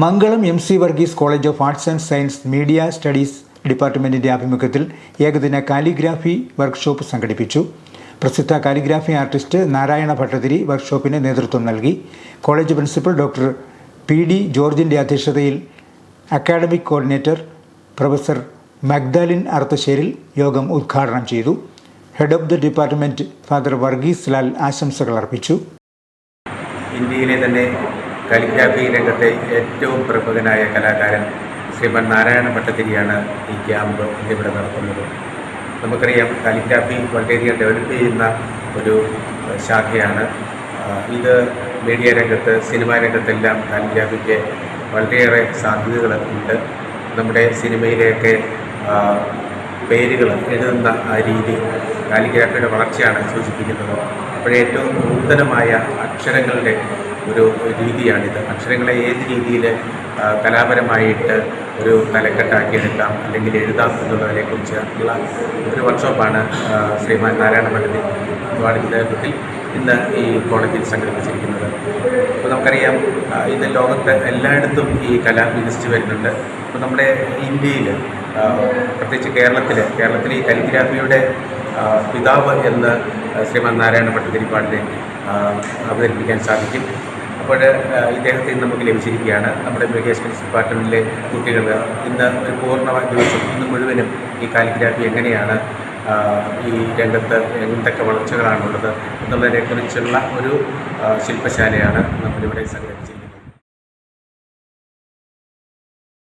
Mangalam M C Varghese college of arts and science media studies ഡിപ്പാർട്ട്മെന്റിന്റെ ആഭിമുഖ്യത്തിൽ ഏകദിന calligraphy workshop സംഘടിപ്പിച്ചു. പ്രസിദ്ധ കാലിഗ്രാഫി ആർട്ടിസ്റ്റ് നാരായണ ഭട്ടതിരി വർക്ക്ഷോപ്പിന് നേതൃത്വം നൽകി. College principal doctor P D ജോർജിന്റെ അധ്യക്ഷതയിൽ academic coordinator professor Magdalene Arthasseril യോഗം ഉദ്ഘാടനം ചെയ്തു. Head of the department father Varghese Lal ആശംസകൾ അർപ്പിച്ചു. ഇന്ത്യയിലെ തന്നെ കാലിഗ്രാഫി രംഗത്തെ ഏറ്റവും പ്രമുഖനായ കലാകാരൻ ശ്രീമൻ നാരായണ ഭട്ടത്തിരിയാണ് ഈ ക്യാമ്പ് ഇന്നിവിടെ നടത്തുന്നത്. നമുക്കറിയാം കാലിഗ്രാഫി വളരെയധികം ഡെവലപ്പ് ചെയ്യുന്ന ഒരു ശാഖയാണ്. ഇത് മീഡിയ രംഗത്ത് സിനിമാ രംഗത്തെല്ലാം കാലിഗ്രാഫിക്ക് വളരെയേറെ സാധ്യതകൾ ഉണ്ട്. നമ്മുടെ സിനിമയിലെയൊക്കെ പേരുകൾ എഴുതുന്ന ആ രീതി കാലിഗ്രാഫിയുടെ വളർച്ചയാണ് സൂചിപ്പിക്കുന്നത്. അപ്പോഴേറ്റവും നൂതനമായ അക്ഷരങ്ങളുടെ ഒരു രീതിയാണിത്. അക്ഷരങ്ങളെ ഏത് രീതിയിൽ കലാപരമായിട്ട് ഒരു തലക്കെട്ടാക്കിയെടുക്കാം അല്ലെങ്കിൽ എഴുതാം എന്നുള്ളതിനെക്കുറിച്ച് ഉള്ള ഒരു വർക്ക്ഷോപ്പാണ് ശ്രീമാൻ നാരായണ പണ്ഡിതി വാർഡിന്റെ നേതൃത്വത്തിൽ ഇന്ന് ഈ കോളേജിൽ സംഘടിപ്പിച്ചിരിക്കുന്നത്. അപ്പോൾ നമുക്കറിയാം ഇന്ന് ലോകത്ത് എല്ലായിടത്തും ഈ കല വികസിച്ച് വരുന്നുണ്ട്. അപ്പോൾ നമ്മുടെ ഇന്ത്യയിൽ പ്രത്യേകിച്ച് കേരളത്തിൽ കേരളത്തിൽ ഈ കലിഗ്രാഫിയുടെ പിതാവ് എന്ന് ശ്രീമാൻ നാരായണ ഭട്ടതിരിപ്പാടിനെ അവതരിപ്പിക്കാൻ സാധിക്കും. അപ്പോൾ ഇദ്ദേഹത്തെ ഇന്ന് നമുക്ക് ലഭിച്ചിരിക്കുകയാണ്. നമ്മുടെ മീഡിയ സ്റ്റഡീസ് ഡിപ്പാർട്ട്മെന്റിലെ കുട്ടികൾ ഇന്ന് ഒരു പൂർണ ദിവസം ഇന്ന് മുഴുവനും ഈ കാലിഗ്രാഫി എങ്ങനെയാണ് ഈ രംഗത്ത് എന്തൊക്കെ വളർച്ചകളാണുള്ളത് എന്നുള്ളതിനെക്കുറിച്ചുള്ള ഒരു ശില്പശാലയാണ് നമ്മളിവിടെ സംഘടിപ്പിച്ചിരിക്കുന്നത്.